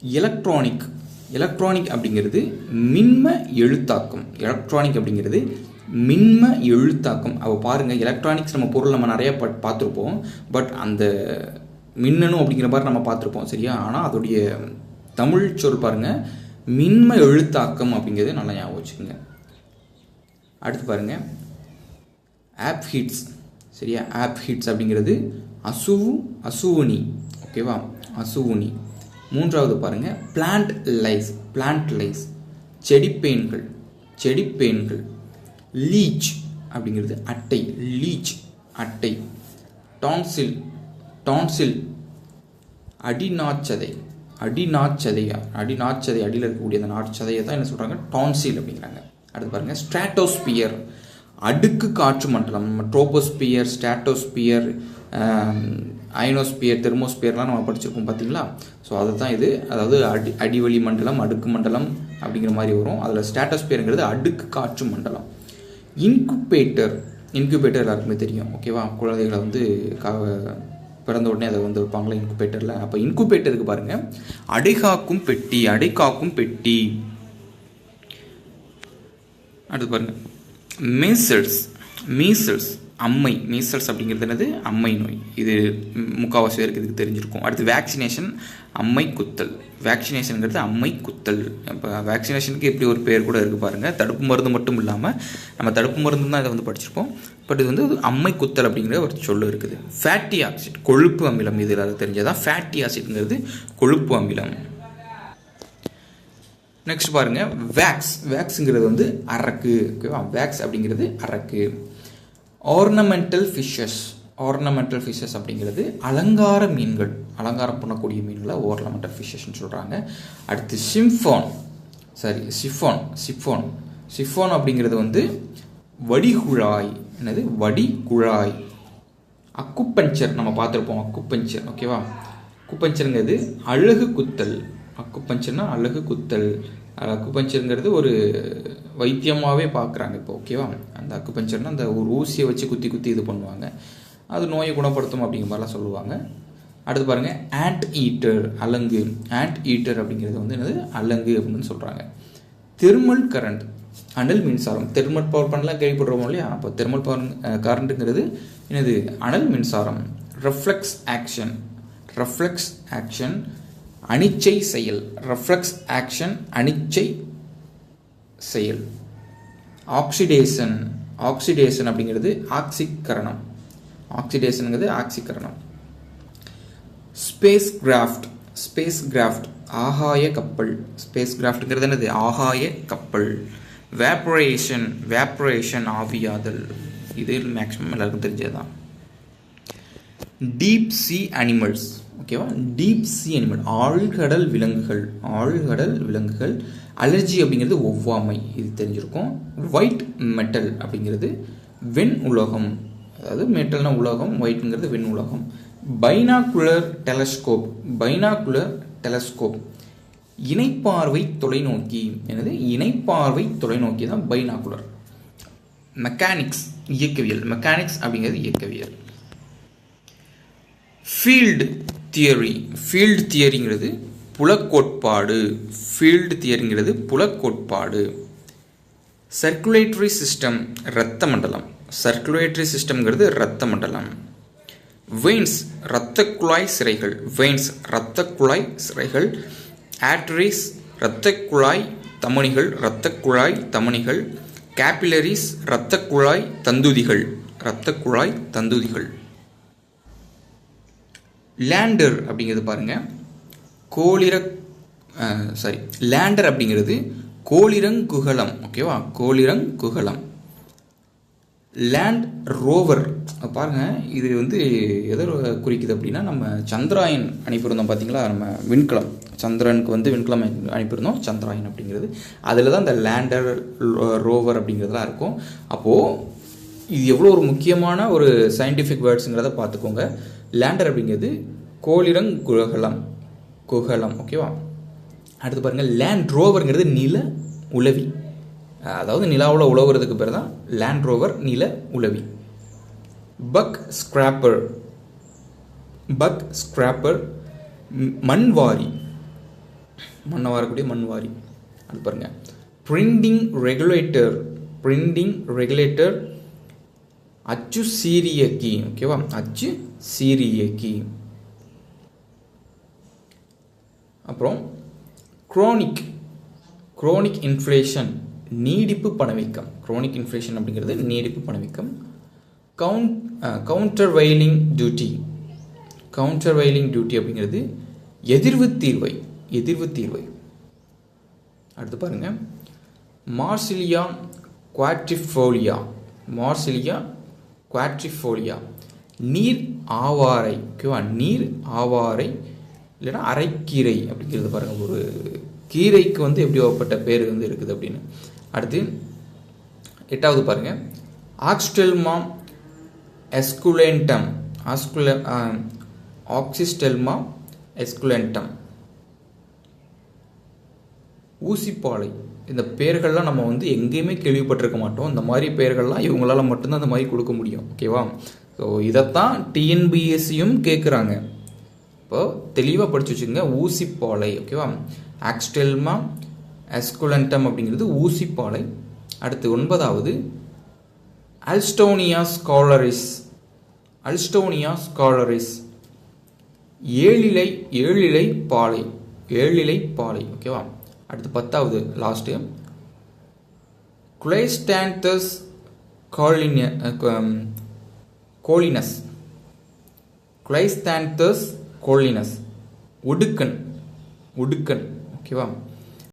Electronic electronic அப்படிங்கிறது மின்ம எழுத்தாக்கம். Electronic அப்படிங்கிறது மின்ம எழுத்தாக்கம். அவள் பாருங்கள் எலக்ட்ரானிக்ஸ் நம்ம பொருள் நம்ம நிறைய பட் பார்த்துருப்போம். பட் அந்த மின்னணு அப்படிங்கிற மாதிரி நம்ம பார்த்துருப்போம் சரியா? ஆனால் அதோடைய தமிழ் சொல் பாருங்கள் மின்ம எழுத்தாக்கம் அப்படிங்கிறது நல்லா ஞாபகம் வச்சுக்கோங்க. அடுத்து பாருங்கள் ஆப் ஹிட்ஸ் சரியா? ஆப் ஹிட்ஸ் அப்படிங்கிறது அசுவு அசுவுனி. ஓகேவா அசுவுனி. மூன்றாவது பாருங்கள் பிளான்ட் லைஸ் பிளான்ட் லைஸ் செடிப்பேன்கள் செடிப்பேன்கள் லீச் அப்படிங்கிறது அட்டை லீச் அட்டை. டான்சில் டான்சில் அடிநாச்சதை அடிநாச்சதையா அடிநாச்சதை அடியில் இருக்கக்கூடிய அந்த நாச்சதையை தான் என்ன சொல்கிறாங்க டான்சில் அப்படிங்கிறாங்க. அடுத்து பாருங்கள் ஸ்ட்ராட்டோஸ்பியர் அடுக்கு காற்று மண்டலம் ட்ரோபோஸ்பியர் ஸ்ட்ராட்டோஸ்பியர் அயனோஸ்பியர் தெர்மோஸ்பியர்லாம் நம்ம படிச்சிருக்கோம் பார்த்தீங்களா ஸோ அதை தான் இது. அதாவது அடி அடிவழி மண்டலம் அடுக்கு மண்டலம் அப்படிங்கிற மாதிரி வரும். அதில் ஸ்ட்ராட்டோஸ்பியருங்கிறது அடுக்கு காற்று மண்டலம். இன்குபேட்டர் இன்குபேட்டர் எல்லாருக்குமே தெரியும் ஓகேவா குழந்தைகளை வந்து கா பிறந்த உடனே அதை வந்து வைப்பாங்களா இன்குபேட்டரில். அப்போ இன்குபேட்டருக்கு பாருங்கள் அடைகாக்கும் பெட்டி அடைகாக்கும் பெட்டி. அடுத்து பாருங்கள் மீசல்ஸ் மீசல்ஸ் அம்மை மீசல்ஸ் அப்படிங்கிறது என்னது? அம்மை நோய். இது முக்கால்வாசி பேருக்கு இதுக்கு தெரிஞ்சிருக்கும். அடுத்து வேக்சினேஷன் அம்மை குத்தல். வேக்சினேஷனுங்கிறது அம்மை குத்தல். இப்போ வேக்சினேஷனுக்கு எப்படி ஒரு பேர் கூட இருக்குது பாருங்கள் தடுப்பு மருந்து மட்டும் இல்லாமல் நம்ம தடுப்பு மருந்து தான் இதை வந்து படிச்சிருப்போம். பட் இது வந்து அம்மை குத்தல் அப்படிங்கிற ஒரு சொல்லு இருக்குது. ஃபேட்டி ஆசிட் கொழுப்பு அமிலம். இது எல்லாரும் தெரிஞ்சதான் ஃபேட்டி ஆசிட்ங்கிறது கொழுப்பு அமிலம். நெக்ஸ்ட் பாருங்க. வேக்ஸ் வேக்ஸுங்கிறது வந்து அரக்கு. ஓகேவா வேக்ஸ் அப்படிங்கிறது அரக்கு. ஆர்னமெண்டல் ஃபிஷ்ஷஸ் ஆர்னமெண்டல் ஃபிஷ்ஷஸ் அப்படிங்கிறது அலங்கார மீன்கள். அலங்காரம் பண்ணக்கூடிய மீன்களை ஆர்னமெண்டல் ஃபிஷ்ஷஸ்ன்னு சொல்கிறாங்க அடுத்து சிம்ஃபோன் சரி சிஃபோன் சிஃபோன் சிஃபோன் அப்படிங்கிறது வந்து வடிகுழாய். என்னது? வடிகுழாய். அக்குப்பஞ்சர் நம்ம பார்த்துருப்போம் அக்குப்பஞ்சர் ஓகேவா அக்குப்பஞ்சருங்கிறது அழகு குத்தல். அக்குப்பஞ்சர்னா அழகு குத்தல். அக்குபஞ்சருங்கிறது ஒரு வைத்தியமாகவே பார்க்குறாங்க இப்போ ஓகேவா அந்த அக்குப்பஞ்சர்னா அந்த ஒரு ஊசியை வச்சு குத்தி குத்தி இது பண்ணுவாங்க. அது நோயை குணப்படுத்தும் அப்படிங்கிற மாதிரிலாம் சொல்லுவாங்க. அடுத்து பாருங்கள் ஆண்ட் ஈட்டர் அலங்கு. ஆண்ட் ஈட்டர் அப்படிங்கிறது வந்து என்னது? அலங்கு அப்படின்னு சொல்கிறாங்க தெர்மல் கரண்ட் அனல் மின்சாரம். தெர்மல் பவர் பண்ணலாம் கேள்விப்படுறோம் இல்லையா? அப்போ தெர்மல் பவர் கரண்ட்டுங்கிறது என்னது? அனல் மின்சாரம். ரெஃப்ளெக்ஸ் ஆக்ஷன் ரெஃப்ளெக்ஸ் ஆக்ஷன் அனிச்சை செயல் ரெஃப்ளெக்ஸ் ஆக்ஷன் அனிச்சை செயல். ஆக்சிடேஷன் ஆக்சிடேஷன் அப்படிங்கிறது ஆக்சிகரணம். ஆக்சிடேஷனுங்கிறது ஆக்சிகரணம். ஸ்பேஸ் கிராஃப்ட் ஸ்பேஸ் கிராஃப்ட் ஆகாய கப்பல். ஸ்பேஸ் கிராஃப்ட்ங்கிறது என்னது? ஆகாய கப்பல். வேப்பரேஷன் வேப்பரேஷன் ஆவியாதல். இது மேக்ஸிமம் எல்லாருக்கும் தெரிஞ்சதுதான். டீப் சி அனிமல்ஸ் ஓகேவா? டீப் சி அனிமல் ஆழ்கடல் விலங்குகள் ஆழ்கடல் விலங்குகள் அலர்ஜி அப்படிங்கிறது ஒவ்வாமை இது தெரிஞ்சிருக்கும். ஒயிட் மெட்டல் அப்படிங்கிறது வெண் உலோகம் அதாவது மெட்டல்னா உலோகம் ஒயிட்ங்கிறது வெண் உலோகம். பைனாகுலர் டெலஸ்கோப் பைனாகுலர் டெலஸ்கோப் இணைப்பார்வை தொலைநோக்கி எனது இணைப்பார்வை தொலைநோக்கி தான் பைனாகுலர் மெக்கானிக்ஸ் இயக்கவியல் மெக்கானிக்ஸ் அப்படிங்கிறது இயக்கவியல். ஃபீல்டு தியரி ஃபீல்டு தியரிங்கிறது புலக்கோட்பாடு. ஃபீல்டு தியரிங்கிறது புலக்கோட்பாடு. சர்க்குலேட்டரி சிஸ்டம் இரத்த மண்டலம் சர்க்குலேட்டரி சிஸ்டம்ங்கிறது இரத்த மண்டலம் வெயின்ஸ் இரத்த குழாய் சிறைகள். வெயின்ஸ் இரத்த குழாய் சிறைகள். ஆட்ரிஸ் இரத்த குழாய் தமனிகள் இரத்த குழாய் தமனிகள் கேபிலரிஸ் இரத்த குழாய் தந்துதிகள். இரத்த குழாய் தந்துதிகள். லேண்டர் அப்படிங்கிறது பாருங்கள் கோளிர சாரி லேண்டர் அப்படிங்கிறது கோளிரங் குகலம். ஓகேவா கோளிரங் குகலம். லேண்ட் ரோவர் பாருங்கள் இது வந்து எதை குறிக்குது அப்படின்னா நம்ம சந்திராயன் அனுப்பியிருந்தோம் பார்த்தீங்களா நம்ம விண்கலம். சந்திரனுக்கு வந்து விண்கலம் அனுப்பியிருந்தோம் சந்திராயன் அப்படிங்கிறது. அதில் தான் இந்த லேண்டர் ரோவர் அப்படிங்கிறதுலாம் இருக்கும். அப்போது இது எவ்வளோ ஒரு முக்கியமான ஒரு சயின்டிஃபிக் வேர்ட்ஸுங்கிறத பார்த்துக்கோங்க. லேண்டர் அப்படிங்கிறது கோளிரங் குகலம் குகலம் ஓகேவா அடுத்து பாருங்கள் லேண்ட் ரோவருங்கிறது நில உளவி. அதாவது நிலாவில் உழவுறதுக்கு பேர் தான் லேண்ட் ரோவர் நில உளவி. பக் ஸ்கிராப்பர் பக் ஸ்கிராப்பர் மண்வாரி. மண்ணை வாரக்கூடிய மண்வாரி. அது பாருங்கள் பிரிண்டிங் ரெகுலேட்டர் பிரிண்டிங் ரெகுலேட்டர் அச்சு சீரியக்கி ஓகேவா? அச்சு சீரியக்கி அப்புறம் குரோனிக் குரோனிக் இன்ஃப்ளேஷன் நீடிப்பு பணவீக்கம். குரோனிக் இன்ஃப்ளேஷன் அப்படிங்கிறது நீடிப்பு பணவீக்கம். Count countervailing duty countervailing duty அப்படிங்கிறது எதிர்வு தீர்வை எதிர்வு தீர்வை. அடுத்து பாருங்கள் மார்சிலியா குவாட்ரிஃபோலியா மார்சிலியா குவாட்ரிஃபோலியா நீர் ஆவாரை ஓகேவா? நீர் ஆவாரை இல்லைன்னா அரைக்கீரை அப்படிங்கிறது பாருங்கள் ஒரு கீரைக்கு வந்து எப்படி ஒப்பட்ட பேர் வந்து இருக்குது அப்படின்னு. அடுத்து எட்டாவது பாருங்கள் ஆக்ஸ்டெல்மா எஸ்குலேண்டம் ஆஸ்குல ஆக்சிஸ்டெல்மா எஸ்குலேண்டம் ஊசிப்பாலை. இந்த பெயர்கள்லாம் நம்ம வந்து எங்கேயுமே கேள்விப்பட்டிருக்க மாட்டோம். இந்த மாதிரி பெயர்கள்லாம் இவங்களால் மட்டும்தான் அந்த மாதிரி கொடுக்க முடியும். ஓகேவா ஸோ இதைத்தான் டிஎன்பிஎஸ்சியும் கேட்குறாங்க இப்போ தெளிவாக படிச்சு வச்சுங்க ஊசிப்பாலை. ஓகேவா ஆக்ஸ்டெல்மா அஸ்குலண்டம் அப்படிங்கிறது ஊசிப்பாலை. அடுத்து ஒன்பதாவது அல்ஸ்டோனியா ஸ்காலரிஸ் அல்ஸ்டோனியா ஸ்காலரிஸ் ஏழிலை ஏழிலை பாலை. ஏழிலை பாலை. ஓகேவா அடுத்து பத்தாவது லாஸ்ட்டு குலைஸ்டான்தஸ் காலினிய கோலினஸ் குலைஸ்டான்தஸ் கோலினஸ் ஒடுக்கன் ஒடுக்கன் ஓகேவா